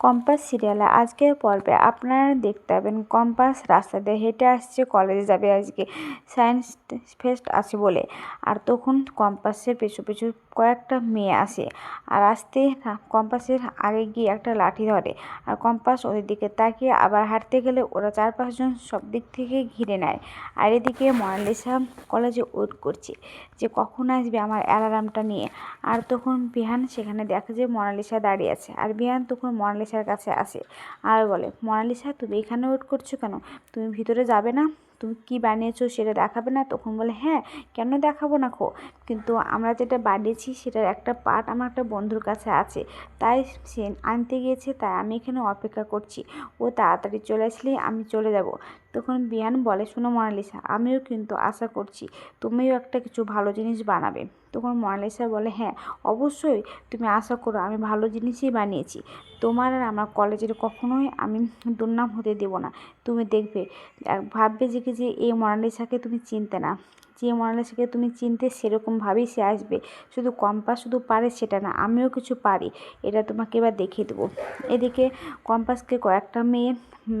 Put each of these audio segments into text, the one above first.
Compass সিরিয়ালে আজকের পর্বে আপনারা দেখতে পাবেন কম্পাস রাস্তা দিয়ে হেঁটে আসছে কলেজে যাবে আজকে। সায়েন্স ফেস্ট আছে বলে। আর তখন কম্পাসের পিছু পিছু কয়েকটা মেয়ে আসে। আর আসতে কম্পাসের আগে গিয়ে একটা লাঠি ধরে। আর কম্পাস ওদের দিকে তাকিয়ে আবার হাঁটতে গেলে ওরা চার পাঁচজন সব দিক থেকে ঘিরে নেয়। আর এদিকে মনালিসা কলেজে ওয়েট করছে যে, কখন আসবে আমার অ্যালার্মটা নিয়ে? আর তখন বিহান সেখানে দেখে যে মনালিসা দাঁড়িয়ে আছে। আর বিহান তখন মনালিসার কাছে আসে। আর বলে, মোনালিসা, তুমি এখানে ওয়েট করছ কেন? তুমি ভিতরে যাবে না? তুমি কী বানিয়েছো সেটা দেখাবে না? তখন বলে হ্যাঁ কেন দেখাবো না খো? কিন্তু আমরা যেটা বানিয়েছি সেটার একটা পার্ট আমার একটা বন্ধুর কাছে আছে। তাই সে আনতে গিয়েছে, তাই আমি এখানে অপেক্ষা করছি। ও তাড়াতাড়ি চলে আসলে আমি চলে যাব। তখন বিয়ান বলে, শোনো মনালিসা, আমিও কিন্তু আশা করছি তুমিও একটা কিছু ভালো জিনিস বানাবে। তখন মনালিসা বলে হ্যাঁ অবশ্যই তুমি আশা করো, আমি ভালো জিনিসই বানিয়েছি। তোমার আর আমার কলেজের কখনোই আমি দুর্নাম হতে দেব না। তুমি দেখবে ভাববে যে কি যে এই মনালিসাকে তুমি চিনতে না। যে মনালিসাকে তুমি চিনতে সেরকমভাবেই সে আসবে। শুধু কম্পাস শুধু পারে সেটা না, আমিও কিছু পারি, এটা তোমাকে এবার দেখিয়ে দেবো। এদিকে কম্পাসকে কয়েকটা মেয়ে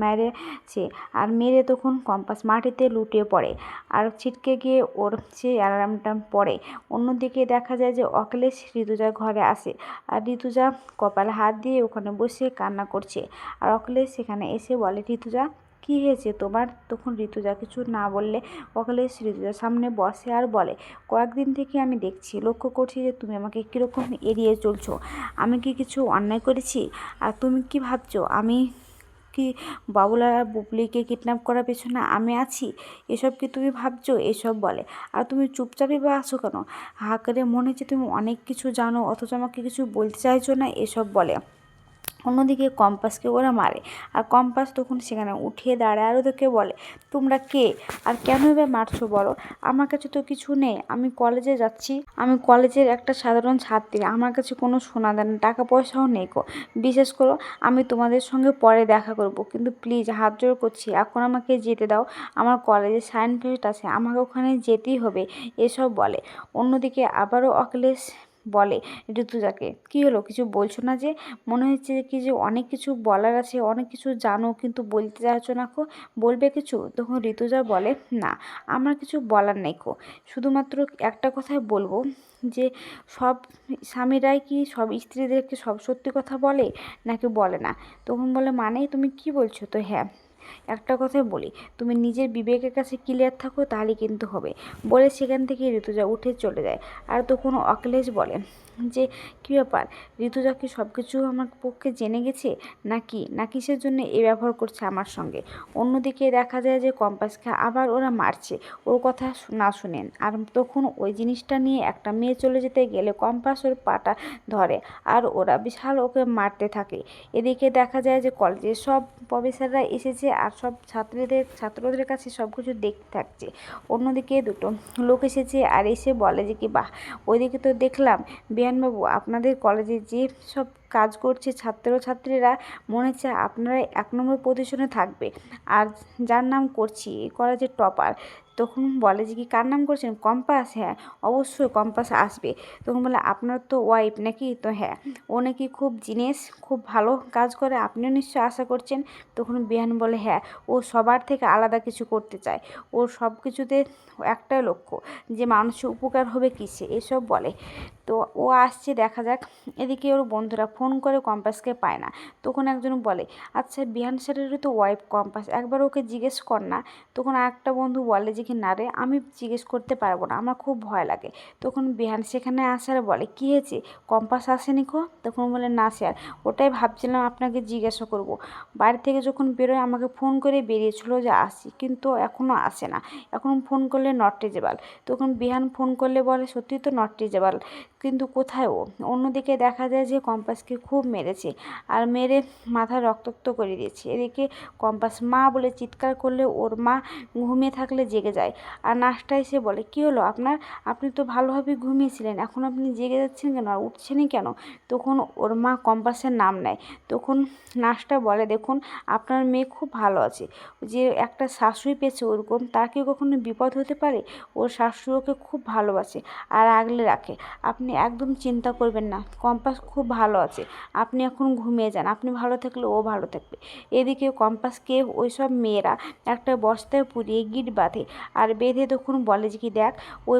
মেরেছে, আর মেরে তখন কম্পাস মাটিতে লুটিয়ে পড়ে, আর ছিটকে গিয়ে ওর সে অ্যালার্মটা পড়ে। অন্যদিকে দেখা যায় যে অখিলেশ ঋতুজার ঘরে আসে, আর ঋতুজা কপালে হাত দিয়ে ওখানে বসে কান্না করছে, আর অখিলেশ সেখানে এসে বলে, ঋতুজা কী হয়েছে? তোমার? তখন ঋতুজা কিছু না বললে অখিলেশ ঋতুজার সামনে বসে আর বলে, কয়েকদিন থেকে আমি দেখছি, লক্ষ্য করছি যে তুমি আমাকে কীরকম এড়িয়ে চলছো। আমি কি কিছু অন্যায় করেছি? আর তুমি কি ভাবছ, আমি কি বাবুলা বুবলিকে কিডন্যাপ করার পেছনে আমি আছি? এসব কি তুমি ভাবছ? এসব বলে। আর তুমি চুপচাপই বা আছো কেন? হা করে মনে হচ্ছে তুমি অনেক কিছু জানো, অথচ আমাকে কিছু বলতে চাইছো না? এসব বলে। অন্যদিকে কম্পাসকে ওরা মারে। আর কম্পাস তখন সেখানে উঠিয়ে দাঁড়ায় আর ওদেরকে বলে, তোমরা কে? আর কেন এবার মারছো বলো? আমার কাছে তো কিছু নেই। আমি কলেজে যাচ্ছি। আমি কলেজের একটা সাধারণ ছাত্রী। আমার কাছে কোনো সোনা দেন টাকা পয়সাও নেই কো বিশেষ করো, আমি তোমাদের সঙ্গে পরে দেখা করব। কিন্তু প্লিজ হাত জোর করছি। এখন আমাকে যেতে দাও। আমার কলেজে সাইন ফেস্ট আছে। আমাকে ওখানে যেতেই হবে। এসব বলে। অন্যদিকে আবারও অখিলেশ বলে, ঋতুজাকে, কী হলো? কিছু বলছো না যে? মনে হচ্ছে কি যে অনেক কিছু বলার আছে, অনেক কিছু জানো, কিন্তু বলতে চাইছো না কো। বলবে কিছু? তখন ঋতুজা বলে, না, আমার কিছু বলার নেই কো। শুধুমাত্র একটা কথাই বলব, যে সব স্বামীরাই কি সব স্ত্রীদেরকে সব সত্যি কথা বলে, নাকি বলে না? তখন বলে মানে? তুমি কি বলছো? তো হ্যাঁ একটা কথাই বলি, তুমি নিজের বিবেকের কাছে ক্লিয়ার থাকো, তাহলে কিন্তু হবে। বলে সেখান থেকে ঋতুজা উঠে চলে যায়। আর তখন অখিলেশ বলে, যে কী ব্যাপার? ঋতুজা কি সব কিছু আমার পক্ষে জেনে গেছে? নাকি? না কিসের জন্য এ ব্যবহার করছে আমার সঙ্গে? অন্যদিকে দেখা যায় যে কম্পাসকে আবার ওরা মারছে। ওর কথা না শুনেন। আর তখন ওই জিনিসটা নিয়ে একটা মেয়ে চলে যেতে গেলে কম্পাস ওর পাটা ধরে। আর ওরা বিশাল ওকে মারতে থাকে। এদিকে দেখা যায় যে কলেজের সব প্রফেসররা এসেছে আর সব ছাত্রীদের, ছাত্রদের কাছে সব কিছু দেখতে থাকছে। অন্যদিকে দুটো লোক এসেছে আর এসে বলে যে কি, বাহ, ওইদিকে তো দেখলাম, বিয়ানবাবু, আপনাদের কলেজে যে সব কাজ করছে ছাত্রছাত্রীরা, মনে হচ্ছে আপনারা এক নম্বর পজিশনে থাকবে। আর যার নাম করছি এই কলেজের টপার তখন বলে যে কি, কার নাম করছেন? কম্পাস হ্যাঁ অবশ্যই কম্পাস আসবে। তখন বলে, আপনার তো ওয়াইফ নাকি? তো হ্যাঁ। ও নাকি খুব জিনিস খুব ভালো কাজ করে, আপনিও নিশ্চয়ই আশা করছেন? তখন বিহান বলে হ্যাঁ ও সবার থেকে আলাদা কিছু করতে চায়। ওর সব কিছুতে একটাই লক্ষ্য, যে মানুষের উপকার হবে কিসে? এসব বলে। তো ও আসছে, দেখা যাক। এদিকে ওর বন্ধুরা ফোন করে কম্পাসকে পায় না। তখন একজন বলে আচ্ছা বিহান স্যারেরও তো ওয়াইফ কম্পাস। একবার ওকে জিজ্ঞেস কর না। তখন একটা বন্ধু বলে যে, কি না রে, আমি জিজ্ঞেস করতে পারব না, আমার খুব ভয় লাগে। তখন বিহান সেখানে আসার বলে, কী হয়েছে? কম্পাস আসেনি কো? তখন বলে, না স্যার, ওটাই ভাবছিলাম আপনাকে জিজ্ঞাসা করব। বাড়ি থেকে যখন বেরোয় আমাকে ফোন করে বেরিয়েছিল যে, আসি, কিন্তু এখনও আসে না। এখন ফোন করলে নট রিজেবল তখন বিহান ফোন করলে বলে সত্যি তো নট রিজেবল কিন্তু কোথায় ও? অন্যদিকে দেখা যায় যে কম্পাসকে খুব মেরেছে আর মেরে মাথা রক্তাক্ত করে দিয়েছে। এদিকে কম্পাস মা বলে চিৎকার করলে ওর মা ঘুমিয়ে থাকলে জেগে যায়। আর নার্সটা এসে বলে, কী হলো আপনার? আপনি তো ভালোভাবে ঘুমিয়েছিলেন, এখন আপনি জেগে যাচ্ছেন কেন? আর উঠছেনই কেন? তখন ওর মা কম্পাসের নাম নেয়। তখন নার্সটা বলে, দেখুন, আপনার মেয়ে খুব ভালো আছে। যে একটা শাশুড়ি পেয়েছে ওরকম, তার কি কখনো বিপদ হতে পারে? ওর শাশুড়ি ওকে খুব ভালোবাসে আর আগলে রাখে। আপনি আপনি একদম চিন্তা করবেন না। কম্পাস খুব ভালো আছে। আপনি এখন ঘুমিয়ে যান। আপনি ভালো থাকলে ও ভালো থাকবে। এদিকে কম্পাসকে ওই সব মেয়েরা একটা বস্তায় পুড়িয়ে গিট বাঁধে। আর বেঁধে তখন বলে যে কি, দেখ, ওই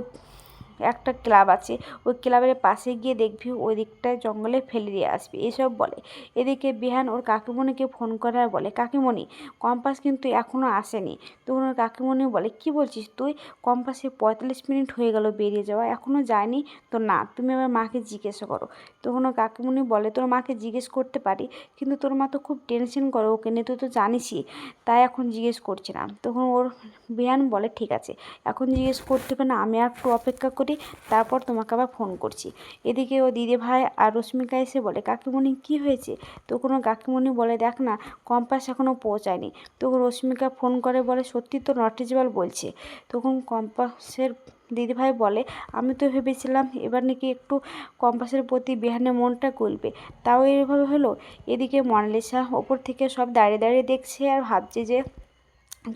একটা ক্লাব আছে, ওই ক্লাবের পাশে গিয়ে দেখবি ওই দিকটায় জঙ্গলে ফেলে দিয়ে আসবি, এসব বলে। এদিকে বিহান ওর কাকিমণিকে ফোন করে আর বলে, কাকিমণি, কম্পাস কিন্তু এখনও আসেনি। তখন ওর কাকিমণি বলে, কি বলছিস তুই? কম্পাসে পঁয়তাল্লিশ মিনিট হয়ে গেল বেরিয়ে যাওয়া এখনও যায়নি তো না, তুমি আমার মাকে জিজ্ঞেস করো। তখন ওর কাকিমণি বলে, তোর মাকে জিজ্ঞেস করতে পারি, কিন্তু তোর মা তো খুব টেনশন করে ওকে নিয়ে, তুই তো জানিসই, তাই এখন জিজ্ঞেস করছি না। তখন ওর বিহান বলে, ঠিক আছে, এখন জিজ্ঞেস করতে হবে না, আমি আর একটু অপেক্ষা করি তারপর তোমাকে আবার ফোন করছি। এদিকে ও দিদি ভাই আর রশ্মিকা এসে বলে, কাকিমণি, কি হয়েছে? তখন ও কাকিমণি বলে দেখ না, কম্পাস এখনও পৌঁছায়নি। তখন রশ্মিকা ফোন করে বলে, সত্যি তো নটিজেবল বলছে। তখন কম্পাসের দিদিভাই বলে, আমি তো ভেবেছিলাম এবার নাকি একটু কম্পাসের প্রতি বিহানের মনটা গলবে। তাও এভাবে হলো? এদিকে মনালিসা ওপর থেকে সব দাঁড়িয়ে দাঁড়িয়ে দেখছে আর ভাবছে যে,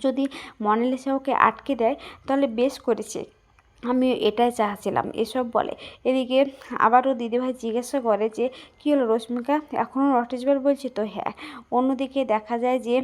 যদি মনালিসা ওকে আটকে দেয়, তাহলে বেশ করেছে। আমি এটাই চাচ্ছিলাম। এসব বলে। এদিকে আবারও দিদিভাই জিজ্ঞাসা করে যে, কী হলো রশ্মিকা? এখনও রটেজবার বলছি তো? হ্যাঁ। অন্যদিকে দেখা যায় যে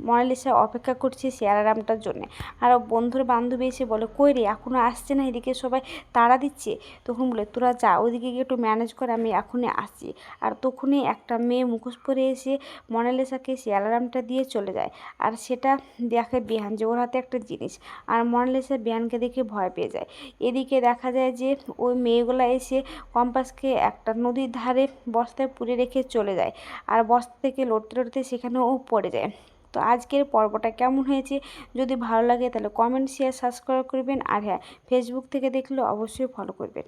মনালিসা অপেক্ষা করছে সে অ্যালার্মটার জন্যে। আর বন্ধুর বান্ধবী এসে বলে, কই রে এখনও আসছে না এদিকে? সবাই তাড়া দিচ্ছে? তখন বলে, তোরা যা ওদিকে গিয়ে একটু ম্যানেজ করে, আমি এখনই আসছি। আর তখনই একটা মেয়ে মুখোশ পরে এসে মনালিসাকে সে অ্যালার্মটা দিয়ে চলে যায়। আর সেটা দেখে বিহান যে ওর হাতে একটা জিনিস। আর মনালিসা বিহানকে দেখে ভয় পেয়ে যায়। এদিকে দেখা যায় যে ওই মেয়েগুলো এসে কম্পাসকে একটা নদীর ধারে বস্তায় পুড়ে রেখে চলে যায়। আর বস্তা থেকে লড়তে লড়তে সেখানে ও পড়ে যায়। তো আজকের পর্বটা কেমন হয়েছে যদি ভালো লাগে তাহলে কমেন্ট শেয়ার সাবস্ক্রাইব করবেন। আর হ্যাঁ ফেসবুক থেকে দেখলে অবশ্যই ফলো করবেন।